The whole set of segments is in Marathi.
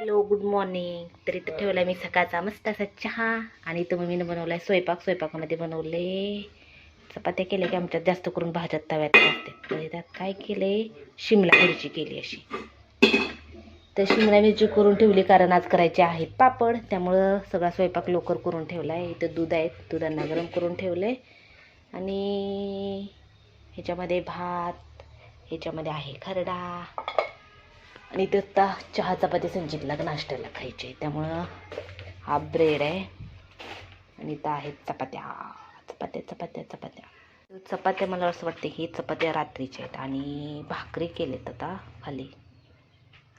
Hello good morning. तर इथं ठेवला मी सकाळचा मस्त असा चहा. आणि इथं मम्मीनं बनवला आहे स्वयंपाक. स्वयंपाकामध्ये बनवले चपात्या केल्या की आमच्यात जास्त करून भाज्यात तव्यात असते. त्यात काय केले शिमला मिरची केली अशी. तर शिमला मिरची करून ठेवली कारण आज करायचे आहेत पापड. त्यामुळं सगळा स्वयंपाक लवकर करून ठेवला आहे इथं दूध आहेत. दुधांना गरम करून ठेवले आणि ह्याच्यामध्ये भात ह्याच्यामध्ये आहे खरडा. आणि ते आता चहा चपाती संचितला नाश्त्याला खायचे. आहे त्यामुळं हा ब्रेड आहे. आणि इथं आहेत चपात्या. चपात्या चपात्या चपात्या. चपात्या मला असं वाटते की चपात्या रात्रीच्या आहेत. आणि भाकरी केलेत आता खाली.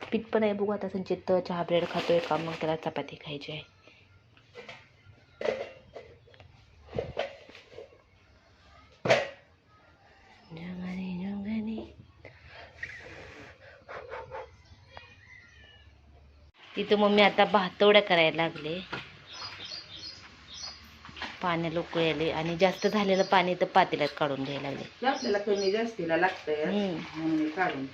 पीठ पण आहे बघू आता संचित. चहा ब्रेड खातोय का? मग त्याला चपाती खायची आहे. इथं मम्मी आता भातवड्या करायला लागले. पाण्याला उकळले आणि जास्त झालेलं पाणी तर पातेल्यात काढून घ्यायला लागले. आपल्याला कमी जास्तीला लागतंय. मी काढून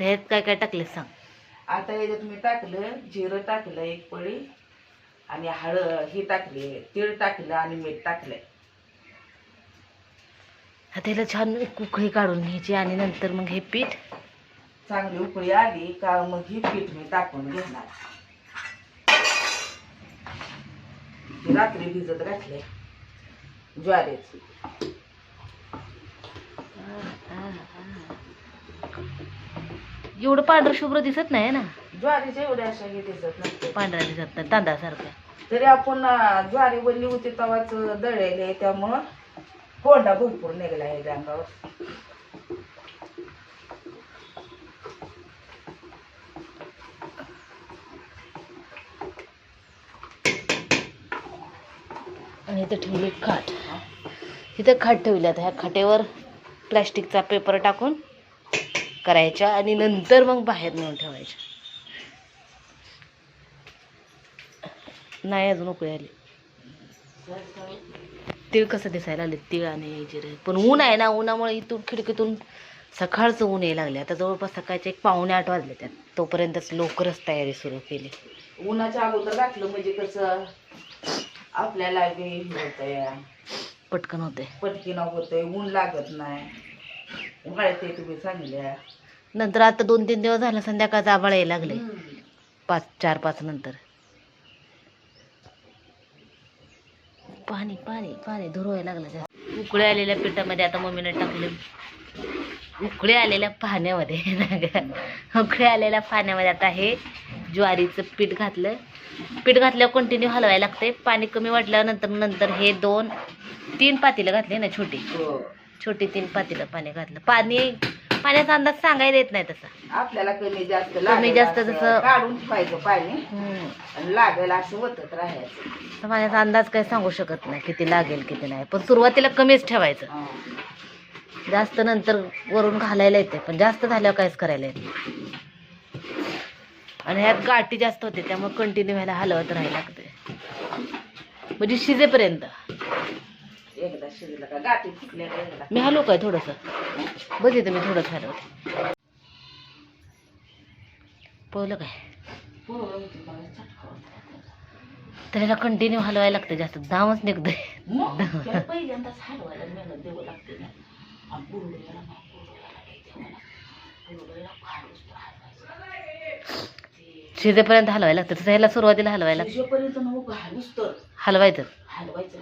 आता ह्यात काय काय टाकले सांग. आता ह्याच्यात मी टाकलं जिरं टाकलं एक पळी आणि हळद ही टाकली तीळ टाकलं आणि मीठ टाकलंय. आता ह्याला छान उकळी काढून घ्यायची आणि नंतर मग हे पीठ. चांगली उकळी आली का मग ही पीठ मी टाकून घेणार. ही रात्री भिजत घातले ज्वारीची. एवढं पांढरं शुभ्र दिसत नाही ना. ज्वारीच्या एवढ्या अशा हे दिसत नसते पांढऱ्या दिसत नाही तांदळासारख्या. तरी आपण अं, ज्वारी वल्ली होती तेव्हाच दळलेले त्यामुळं कोंडा भरपूर निघला आहे अंगावर. आणि इथं ठेवली खाट. इथं खाट ठेवली आता ह्या खाटेवर प्लॅस्टिकचा पेपर टाकून करायच्या आणि नंतर मग बाहेर नेऊन ठेवायच्या. नाही अजून उकळी आली. तीळ कसं दिसायला लागले? तीळ आणि जिरे. पण ऊन आहे ना उन्हामुळे इथून खिडकीतून सकाळचं ऊन यायला लागले. आता जवळपास सकाळचे एक पावणे आठ वाजले त्यात. तोपर्यंतच लवकरच तयारी सुरू केली. उन्हाच्या अगोदर घातलं म्हणजे कसं? आपल्याला पटकन होते पटकीन होतंय. ऊन लागत नाही. उन्हाळ्यात ते तुम्ही चांगल्या नंतर आता दोन तीन दिवस झालं संध्याकाळचं आबाळ यायला लागले. पाच चार पाच नंतर. पाणी पाणी पाणी धुरवायला लागलं जास्त. उकळे आलेल्या पिठामध्ये आता मम्मीने टाकले. उकळे आलेल्या पाण्यामध्ये. उकळे आलेल्या पाण्यामध्ये आता हे ज्वारीचं पीठ घातलं. पीठ घातल्यावर कंटिन्यू हलवायला लागते पाणी कमी वाटल्यानंतर नंतर हे दोन तीन पातेलं घातले ना छोटी. हो. छोटी तीन पातेलं पाणी घातलं. पाणी पाण्याचा अंदाज सांगायला येत नाही तसा. आपल्याला कमी जास्त कमी लागेल जास्त असं जसं- काढून ठेवायचं पाणी. हम्म. आणि लागेल असं होतच राहायचं. तर माझ्याचा अंदाज काही सांगू शकत नाही किती लागेल किती नाही. पण सुरुवातीला कमीच ठेवायचं. हा. जास्त नंतर वरून घालायला येते पण जास्त झाल्यावर काहीच करायला येत नाही. आणि ह्यात गाठी जास्त होते त्यामुळे कंटिन्यू व्हायला हलवत राहायला लागते म्हणजे शिजेपर्यंत. एकदा शिजलं का गाठी फुटल्या का एकदा. मी हलवू काय थोडंसं? बघितलं मी थोडंसं हलवते पोहलं काय? पोरं होती मला चटका होता. तर ह्याला कंटिन्यू हलवायला लागतं जास्त. दामच निघतंय मग? त्याला पहिल्यांदाच हलवायला मेहनत द्यावं लागते ना. आणि बुरड्याला ना बुरड्याला काही द्यावं लागतं बुरड्याला खालीच तर हलवायचं. शिजेपर्यंत हलवायला लागतं. तसं ह्याला सुरुवातीला हलवायला लागतं. शिजेपर्यंत ना उभं हलूच तर. हलवायचं. हलवायचं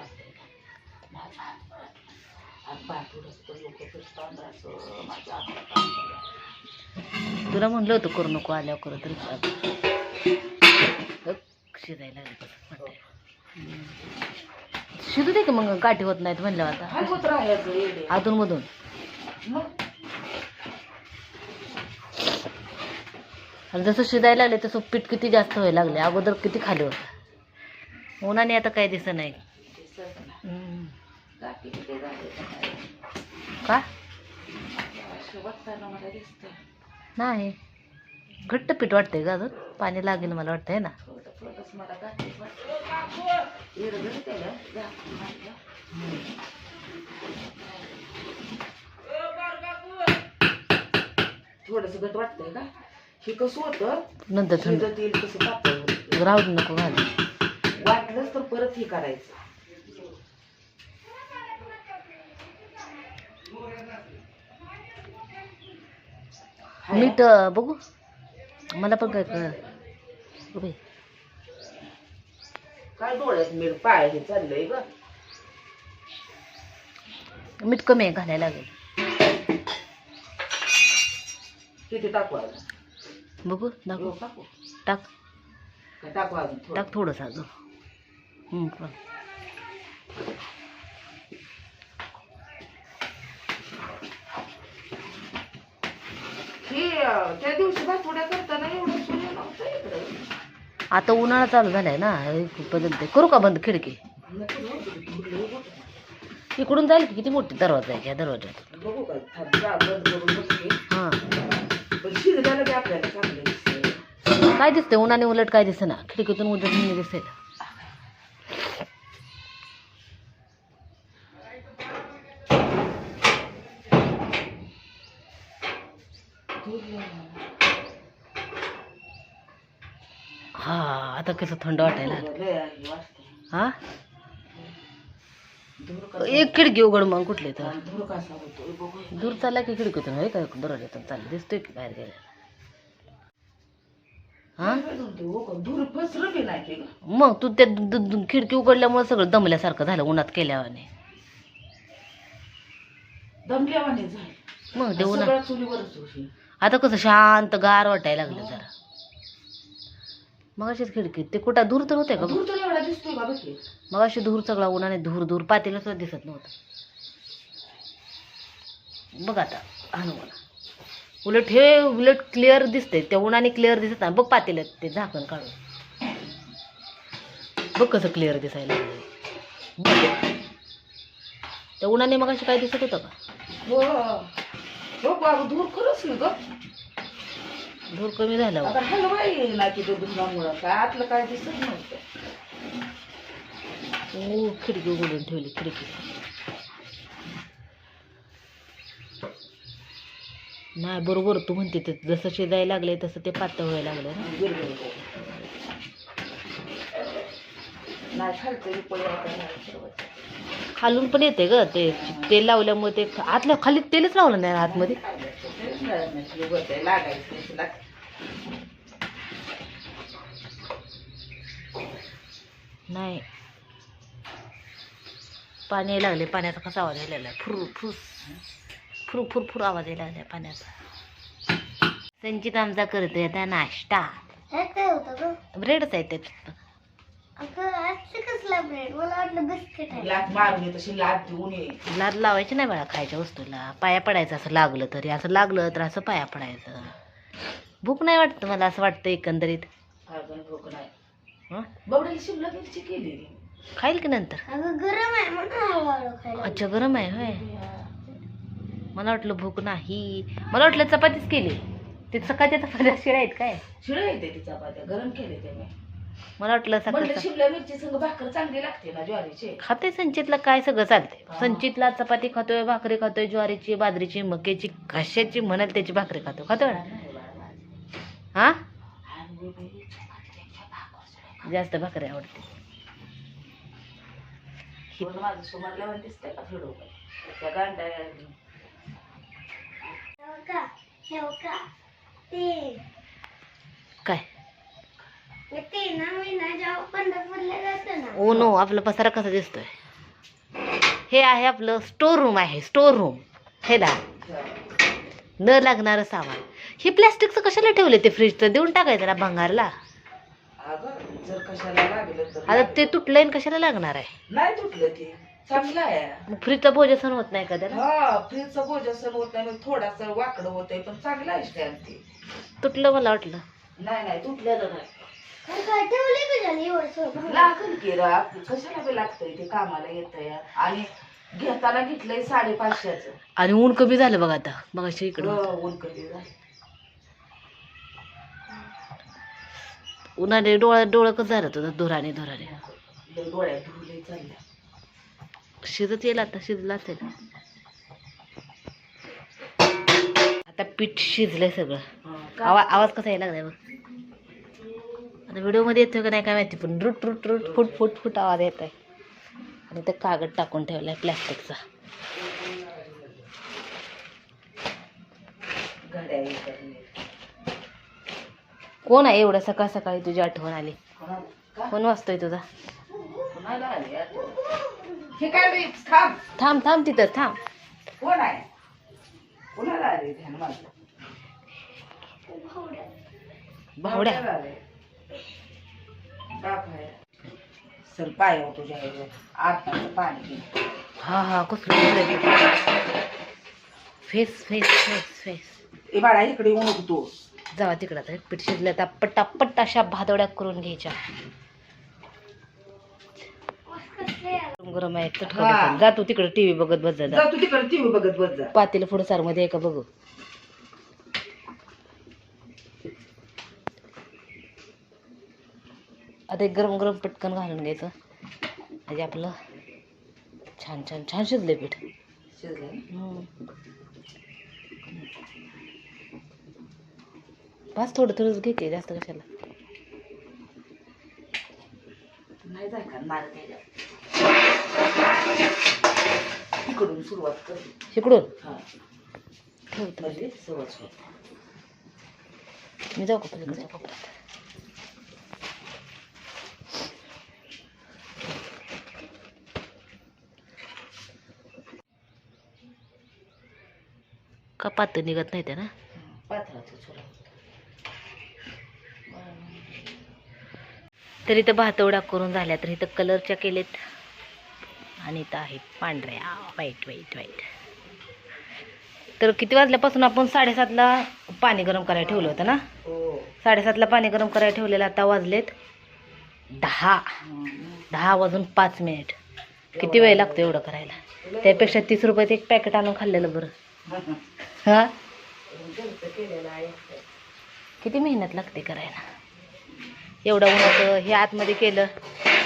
तुला म्हणलं होतं करू नको आल्यावर करत तरी शिजायला. शिजू दे की मग गाठी होत नाहीत म्हणलं आता. अधून मधून. आणि जसं शिजायला लागले तसं पीठ किती जास्त व्हायला लागले. अगोदर किती खाली होतं. उन्हाने आता काय दिसत नाही. गाठी झाले. का? बघताना मला नाही. घट्ट पीठ वाटतंय का अजून. पाणी लागेल मला वाटतंय ना. थोडं थोडंच मला गाठी वाटतं. थोडस घट वाटतंय का? हे कसं होतं? नंतर थंड. येईल कसं पातळ. राहू नको घाल. वाटलंच तर परत हे करायचं. मीठ बघू. मला पण काय कळ उभे. काय डोळ्यात मीठ पाय हे चाललंय ग? मीठ कमी आहे घालायला लागेल. किती टाकू अजून बघू टाकू? टाक. अजून टाक थोडंसं अजून. त्या दिवशी भातुड्या करताना एवढं सोनं नव्हतं इकडं. आता उन्हाळा चालू झालाय ना हे बदलते करू का बंद खिडकी. इकडून जाईल की किती मोठी दरवाजा आहे ह्या दरवाज्यात? बघू का थांब, जा, बंद करून बघते हां. पण शिजल्याला बी आपल्याला चांगलं दिसतंय. काय दिसतंय? उन्हाने उलट काय दिसतं ना खिडकीतून उलट दिसेल हा आता कसं थंड वाटायला हे? एक खिडकी उघड मग कुठली तर. दूर चालला की खिडकीतून होय का? दरवाज्यातून चाललं. दिसतोय की बाहेर गेला. हा. मग तू त्या खिडकी उघडल्यामुळे सगळं दमल्यासारखं झालं उन्हात केल्यावाने. दमल्यावाने मग चुलीवरच होशी आता कसं शांत गार वाटायला लागलं जरा. मग अशीच खिडकी ते कुठं? दूर तर होते का तर एवढा की. मग अशी धूर सगळा उन्हाने धूर धूर पातेलं सुद्धा दिसत नव्हतं. बघ आता हनुमान उलट हे उलट क्लिअर दिसतंय. त्या उन्हाने क्लिअर दिसत नाही. बघ पातेलं ते झाकण काढून. बघ कसं क्लिअर दिसायला. त्या उन्हाने मग अशी काय दिसत होतं का? हो हो. बाबा धूर खरंच आहे ग. धूर कमी झाला आता हलवा येईल ना की धुरामुळं काय आतलं काय दिसत नव्हतं. ओ खिडकी उघडून ठेवली खिडकी. नाही बरोबर तू म्हणते ते जसं शिजायला लागले तसं ते पातळ व्हायला लागलं ना. गिरगिर. नाही खालचं. खालून पण येते ग ते तेल लावल्यामुळे ते आतल्या खाली तेलच लावलं नाही आतमध्ये. नाही. लागायचं पाणी यायला लागले पाण्याचा कसा आवाज यायला लागला फुर फुस फुर फुर फुर आवाज यायला लागला पाण्याचा. संचित आमचा करतोय आता नाश्ता. काय होतं ग? ब्रेडच आहे त्याच्यात मारून ये, तशी देऊन ये. लाद लावायची नाही बाळा खायच्या वस्तूला. पाया पडायचं असं लागलं तरी असं लागलं तर असं पाया पडायचं. भूक नाही वाटत मला असं वाटतं एकंदरीत? अजून भूक नाही. हं? बबड्याला शिमला मिरची केली. खाईल की नंतर? अगं गरम आहे म्हणून हळूहळू खायला. अच्छा गरम आहे होय. मला वाटलं भूक नाही. मला वाटलं चपातीच केली. ते सकाळच्या चपात्या शिळ्या आहेत काय? शिळे येते ती चपात्या. गरम केले ते मी. मला वाटलं म्हणलं सकाळचं शिमला मिरची संग भाकर चांगली लागते ना ज्वारीची. खाते संचितला काय सगळं चालतंय. संचितला चपाती खातोय भाकरी खातोय ज्वारीची बाजरीची मकेची कशाची म्हणाल त्याची भाकरी खातो खातोय ना? हा? जास्त भाकरी आवडते. माझं सुमारला दिसतंय का त्या गांड्या काय ते ना मी ना जेव्हा पंढरपूरला जातो ना ओ नो आपला पसारा कसा दिसतोय. हे आहे आपलं स्टोर रूम आहे स्टोर रूम हे दा. न लागणारं सामान. हे प्लॅस्टिकचं कशाला ठेवले ते फ्रीजचं देऊन टाकायचं ना भंगारला. अगं जर कशाला लागलं तर आता ते तुटलंय आणि कशाला लागणार आहे? नाही तुटलं ते. चांगलं आहे. मग फ्रीजचा भोजन होत नाही का त्याला? हा फ्रीजचं भोजन होत नाही थोडासा वाकडं होतंय पण चांगलं आहे ते. तुटलं मला वाटलं. नाही नाही तुटलेलं नाही. लागल की रा. कशाला बी लागतंय ते कामाला येतंय? आणि घेताना घेतलंय साडेपाचशेच. आणि ऊन कमी झालं बघा आता. बघा इकडं. ऊन कधी झालं. उन्हाने डोळा डोळं कसं झालं होतं धुराने धुराने. लय डोळ्यात धुरले चालल्या शिजत येईल आता शिजलं असेल. आता पीठ शिजलंय सगळं. हं, आवाज आवाज कसा यायला लागलाय बघ. व्हिडिओमध्ये येतोय का नाही काय माहिती पण रुट रुट रुट फुट फुट फुट आवाज येत आहे आणि ते कागद टाकून ठेवलाय प्लॅस्टिकचा. घड्याळ हे करणे. कोण आहे एवढं सकाळ सकाळी तुझी आठवण आली? कोण वाचतोय तुझा? थांब. थांब तिथं थांब. कोण आहे? कोणाला भावड्या. चल पाय हो तुझ्या पाणी. हा हा फेस फेस फेस फेस. ए बाळा इकडे येऊ नको तू. जावा तिकडं आता पीठ शिजलं तर पटापट अशा भादवड्या करून घ्यायच्या. गरम गरम आहे. जा तू तिकडे टीव्ही बघत बस जा जा तू तिकडे टीव्ही बघत बस जा. पातेलं पुढं सारमध्ये आहे का बघू? आता एक गरम गरम पटकन घालून घ्यायचं. म्हणजे आपलं छान छान छान शिजले पीठ. हम्म. बस थोडं थोडंच घेते जास्त कशाला. नाही इकडून सुरुवात कर. शिकडून हा. ठेवतो म्हणजे मी जाऊ का पलीकडच्या कोपऱ्यात का पातळ निघत नाही त्या ना पात्राचं सुरुवात तर इथं भातवडा करून झाल्या तर इथं कलरच्या केलेत. आणि इथं आहेत पांढऱ्या. वाईट वाईट वाईट तर किती वाजल्यापासून आपण साडेसातला पाणी गरम करायला ठेवलं होतं ना? हो. साडेसातला पाणी गरम करायला ठेवलेलं आता वाजलेत दहा. दहा वाजून पाच मिनिट. किती वेळ लागतो एवढं करायला? त्यापेक्षा तीस रुपयात एक पॅकेट आणून खाल्लेलं बरं. हां? किती मेहनत लागते करायला? एवढं उन्हाचं हे आतमध्ये केलं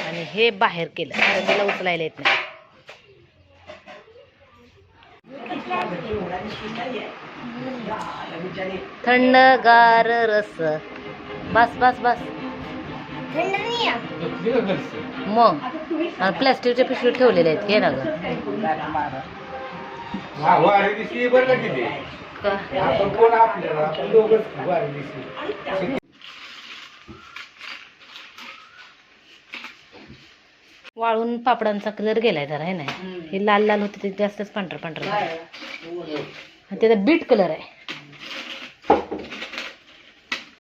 आणि हे बाहेर केलं. त्याला उचलायला येत नाही. थंडगार रस. बस बस बस. मग? प्लॅस्टिकच्या पिशवीत ठेवलेले आहेत. हे ना ग. वारी दिसली बरं का तिथे का आपण कोण आपल्याला? आपण दोघंच वारी दिसली. वाळून पापडांचा कलर गेलाय जरा आहे ना? हे लाल लाल होते ते जास्तच पांढरं पांढरं. झालं. आणि त्याचा बीट कलर आहे.